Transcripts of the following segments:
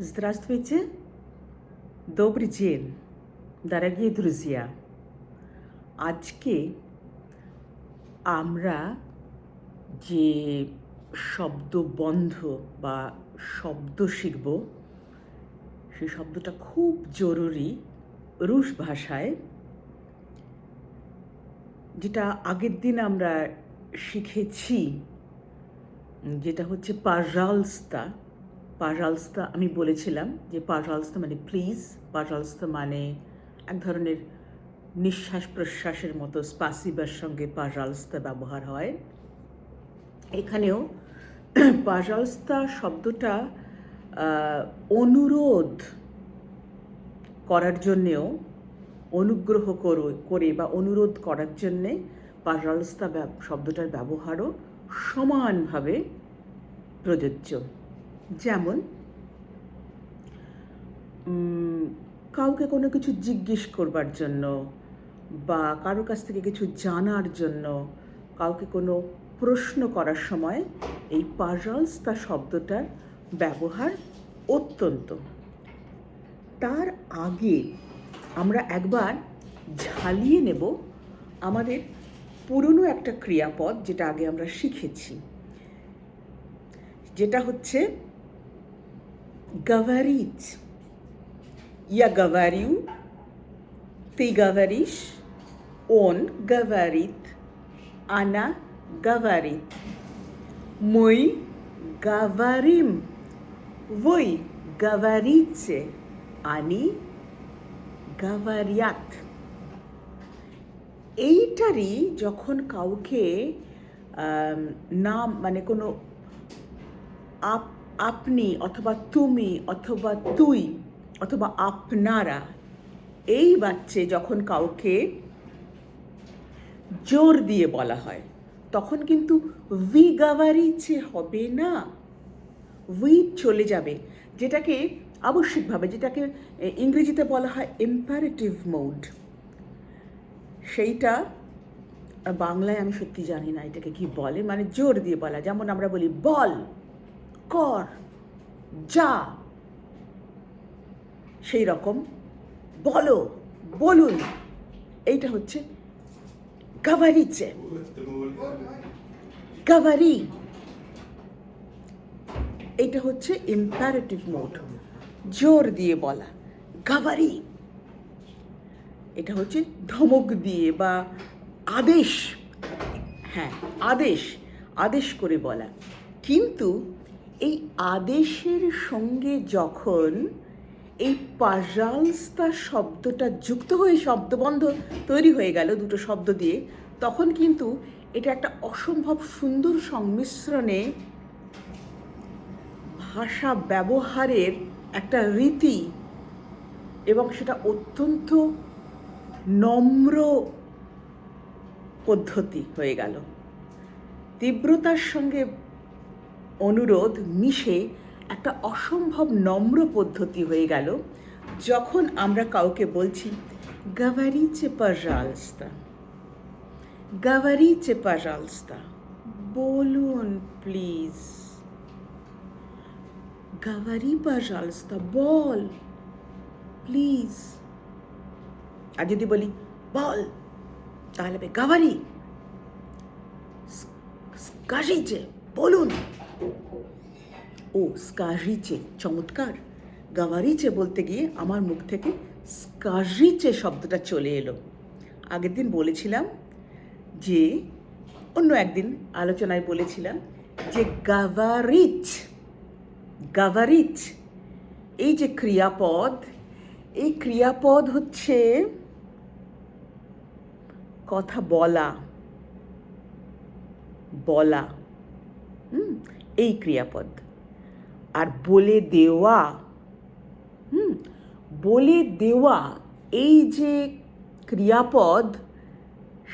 Здравствуйте. Добрый день, дорогие друзья. আজকে আমরা যে শব্দবন্ধ বা শব্দ শিখব সেই শব্দটা খুব জরুরি রুশ ভাষায় যেটা আগের দিন আমরা শিখেছি যেটা হচ্ছে পাজালস্তা পাজালস্তা আমি বলেছিলাম যে পাজালস্তা মানে প্লিজ পাজালস্তা মানে এক ধরনের নিঃশ্বাস প্রশ্বাসের মতো স্পাসিবার সঙ্গে পাজালস্তা ব্যবহার হয়। এখানেও পাজালস্তা শব্দটা অনুরোধ করার জন্যেও, অনুগ্রহ করো বা অনুরোধ করার জন্যে পাজালস্তা শব্দটার ব্যবহারও সমানভাবে প্রযোজ্য। যেমন কাউকে কোনো কিছু জিজ্ঞেস করবার জন্য বা কারও কাছ থেকে কিছু জানার জন্য কাউকে কোনো প্রশ্ন করার সময় এই পাজালস্তা শব্দটার ব্যবহার অত্যন্ত। তার আগে আমরা একবার ঝালিয়ে নেব আমাদের পুরনো একটা ক্রিয়াপদ যেটা আগে আমরা শিখেছি। যেটা হচ্ছে говорит. Я говорю, ты говоришь, он говорит, она говорит. Мы говорим. Вы говорите. Они говорят. এইটারই যখন কাউকে নাম মানে কোনো আপ আপনি অথবা তুমি অথবা তুই অথবা আপনারা, এই বাচ্চে যখন কাউকে জোর দিয়ে বলা হয়, তখন কিন্তু উই ভি গাভারিচে হবে না উই চলে যাবে, যেটাকে আবশ্যিকভাবে, যেটাকে ইংরেজিতে বলা হয় ইম্পারেটিভ মোড সেইটা বাংলায় আমি সত্যি জানি না এটাকে কি বলে মানে জোর দিয়ে বলা, যেমন আমরা বলি বল, কর। যা। সেই রকম। বলো, বলুন। এইটা হচ্ছে গাভারিচে গাভারি। এটা হচ্ছে ইম্পারেটিভ মোড জোর দিয়ে বলা। গাভারি। এটা হচ্ছে ধমক দিয়ে বা আদেশ। হ্যাঁ আদেশ। আদেশ করে বলা। কিন্তু এই আদেশের সঙ্গে যখন এই পাজালস্তা শব্দটা যুক্ত হয়ে শব্দবন্ধ তৈরি হয়ে গেল দুটো শব্দ দিয়ে, তখন কিন্তু এটা একটা অসম্ভব সুন্দর সংমিশ্রণে ভাষা ব্যবহারের একটা রীতি এবং সেটা অত্যন্ত নম্র পদ্ধতি হয়ে গেল। তীব্রতার সঙ্গে অনুরোধ মিশে একটা অসম্ভব নম্র পদ্ধতি হয়ে গেল, যখন আমরা কাউকে বলছি গাভারিচে পাজালস্তা গাভারিচে পাজালস্তা বলুন প্লিজ, গাভারি পাজালস্তা বল, প্লিজ। আর যদি বলি, বল, তাহলে গাভারি বলুন। ও স্কাজিচে চমৎকার। গাভারিচে বলতে গিয়ে আমার মুখ থেকে স্কাজিচে শব্দটা চলে এলো। আগের দিন বলেছিলাম যে, অন্য একদিন আলোচনায় বলেছিলাম যে গাভারিচ গাভারিচ এই যে ক্রিয়াপদ, এই ক্রিয়াপদ হচ্ছে কথা বলা বলা। এই ক্রিয়াপদ। আর বলে দেওয়া, হুম, বলে দেওয়া এই যে ক্রিয়াপদ,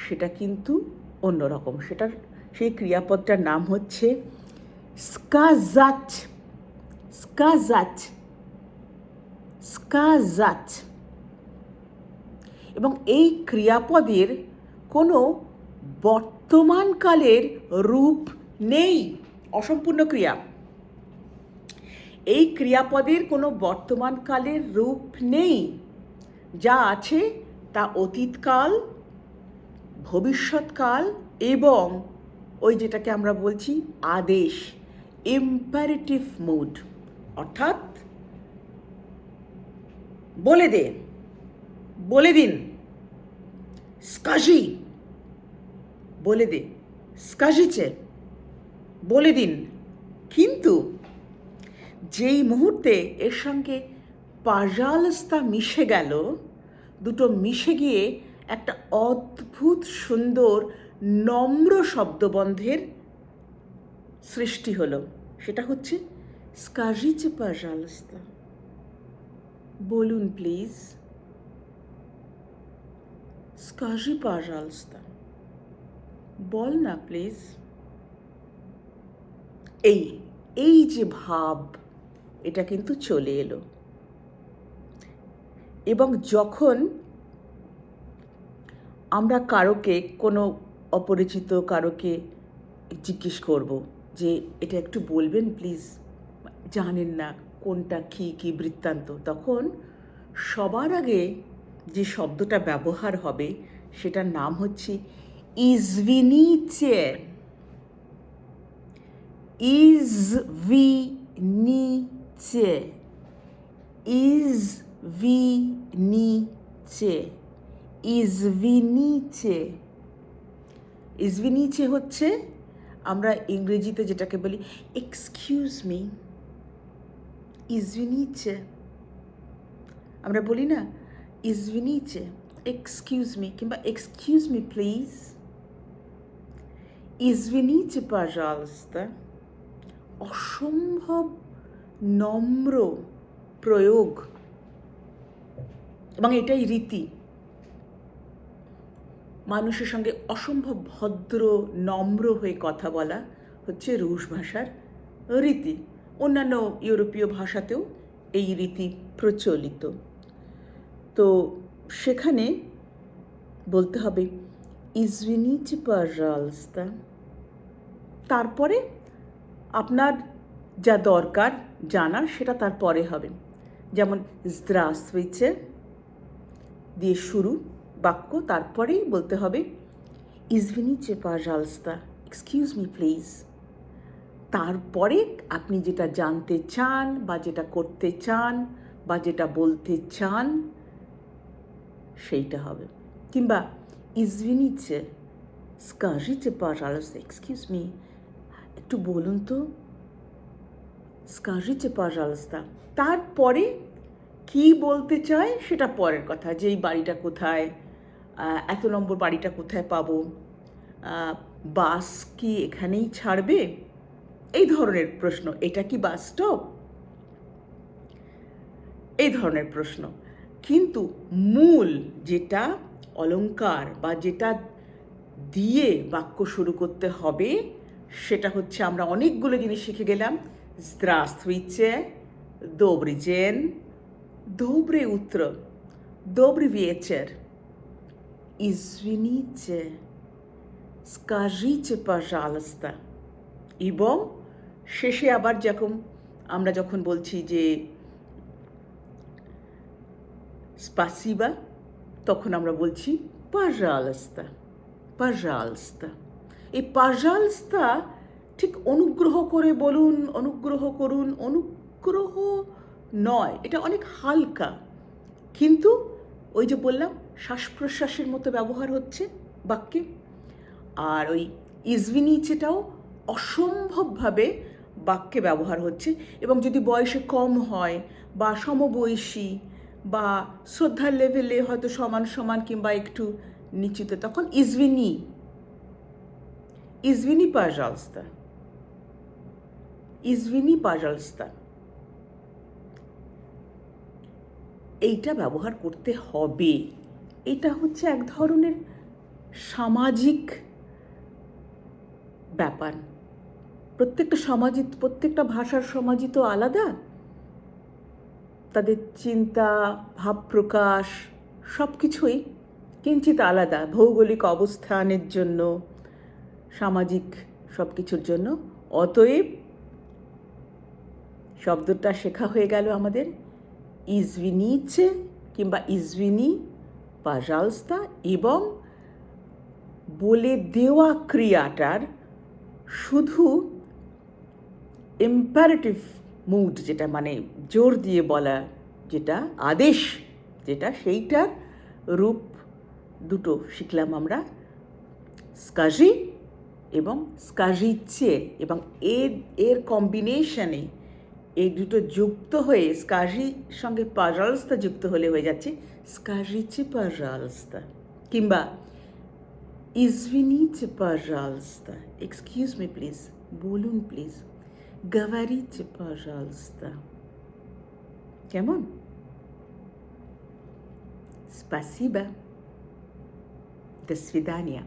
সেটা কিন্তু অন্যরকম। সেটার, সেই ক্রিয়াপদটার নাম হচ্ছে স্কাজাচ। স্কাজাচ। স্কাজাচ। এবং এই ক্রিয়াপদের কোনো বর্তমানকালের রূপ নেই। অসম্পূর্ণ ক্রিয়া। এই ক্রিয়াপদের কোনো বর্তমানকালের রূপ নেই। যা আছে তা অতীতকাল, ভবিষ্যৎকাল এবং ওই যেটাকে আমরা বলছি আদেশ ইম্পারেটিভ মুড অর্থাৎ বলে দে, বলে দিন স্কাজি বলে দে স্কাজিছে বলে দিন। কিন্তু যেই মুহূর্তে এর সঙ্গে পাজালস্তা মিশে গেল, দুটো মিশে গিয়ে একটা অদ্ভুত সুন্দর নম্র শব্দবন্ধের সৃষ্টি হলো। সেটা হচ্ছে স্কাজিচে পাজালস্তা বলুন প্লিজ। স্কাজি পাজালস্তা বল না প্লিজ। এই এই যে ভাব, এটা কিন্তু চলে এলো। এবং যখন আমরা কারোকে, কোনো অপরিচিত কারোকে জিজ্ঞেস করব যে, এটা একটু বলবেন প্লিজ জানেন না কোনটা কী কী বৃত্তান্ত। তখন সবার আগে যে শব্দটা ব্যবহার হবে, সেটার নাম হচ্ছে ইজভিনিচে ইজভিনিচে ইজভিনিচে ইজভিনিচে ইজভিনিচে হচ্ছে আমরা ইংরেজিতে যেটাকে বলি এক্সকিউজ মি ইজভিনিচে আমরা বলি না ইজভিনিচে এক্সকিউজ মি কিংবা এক্সকিউজ মি প্লিজ ইজভিনিচে পাজালস্তা অসম্ভব নম্র প্রয়োগ এবং এটাই রীতি। মানুষের সঙ্গে অসম্ভব ভদ্র, নম্র হয়ে কথা বলা হচ্ছে রুশ ভাষার রীতি। অন্যান্য ইউরোপীয় ভাষাতেও এই রীতি প্রচলিত। তো সেখানে বলতে হবে ইজভিনিচ পাজালস্তা তারপরে আপনার যা দরকার জানার সেটা তারপরে হবে। যেমন দ্রাসুইচে দিয়ে শুরু বাক্য, তারপরেই বলতে হবে ইজভিনিচে পাজালস্তা এক্সকিউজ মি প্লিজ তারপরে আপনি যেটা জানতে চান বা যেটা করতে চান বা যেটা বলতে চান, সেইটা হবে। কিংবা ইজভিনিচে স্কাজিচে পাজালস্তা এক্সকিউজ মি একটু বলুন তো। স্কাজিচে পাজালস্তা তারপরে কি বলতে চায় সেটা পরের কথা যে এই বাড়িটা কোথায় এত নম্বর বাড়িটা কোথায় পাবো বাস কি এখানেই ছাড়বে? এই ধরনের প্রশ্ন। এটা কি বাস স্টপ? এই ধরনের প্রশ্ন। কিন্তু মূল যেটা অলঙ্কার বা যেটা দিয়ে বাক্য শুরু করতে হবে সেটা হচ্ছে আমরা অনেকগুলো জিনিস শিখে গেলাম Здравствуйте, добрый день, доброе утро, добрый вечер. Извините, скажите, пожалуйста. এবং শেষে আবার যখন আমরা যখন বলছি যে স্পাসিবা তখন আমরা বলছি পাজালস্তা পাজালস্তা এই পাজালস্তা ঠিক অনুগ্রহ করে বলুন, অনুগ্রহ করুন, অনুগ্রহ নয়, এটা অনেক হালকা। কিন্তু ওই যে বললাম শ্বাস প্রশ্বাসের মতো ব্যবহার হচ্ছে বাক্যে। আর ওই ইজভিনিচেটাও অসম্ভবভাবে বাক্যে ব্যবহার হচ্ছে। এবং যদি বয়সে কম হয়, বা সমবয়সী, বা শ্রদ্ধার লেভেলে হয়তো সমান সমান কিংবা একটু নিচুতে তখন ইজভিনি ইজভিনি পাজালস্তা ইজভিনি পাজালস্তা এইটা ব্যবহার করতে হবে। এটা হচ্ছে এক ধরনের সামাজিক ব্যাপার। প্রত্যেকটা সমাজই, প্রত্যেকটা ভাষার সমাজই তো আলাদা। তাদের চিন্তা, ভাব প্রকাশ সব কিছুই কিঞ্চিত আলাদা। ভৌগোলিক অবস্থানের জন্য সামাজিক সব কিছুর জন্য। অতএব শব্দটা শেখা হয়ে গেল আমাদের। ইজভিনিচে কিংবা ইজভিনি পাজালস্তা এবং বলে দেওয়া ক্রিয়াটার শুধু ইম্পারেটিভ মুড যেটা মানে জোর দিয়ে বলা যেটা, আদেশ যেটা, সেইটার রূপ দুটো শিখলাম আমরা। স্কাজি এবং স্কাজিচ্ছে এবং এর এর কম্বিনেশনে এই দুটো যুক্ত হয়ে স্কাজির সঙ্গে পাজালস্তা যুক্ত হলে হয়ে যাচ্ছে স্কাজিচ্ছে পাজালস্তা কিংবা ইজভিনিচ্ছে পাজালস্তা এক্সকিউজ মি প্লিজ বলুন প্লিজ говорите пожалуйста কেমন Спасибо. До свидания.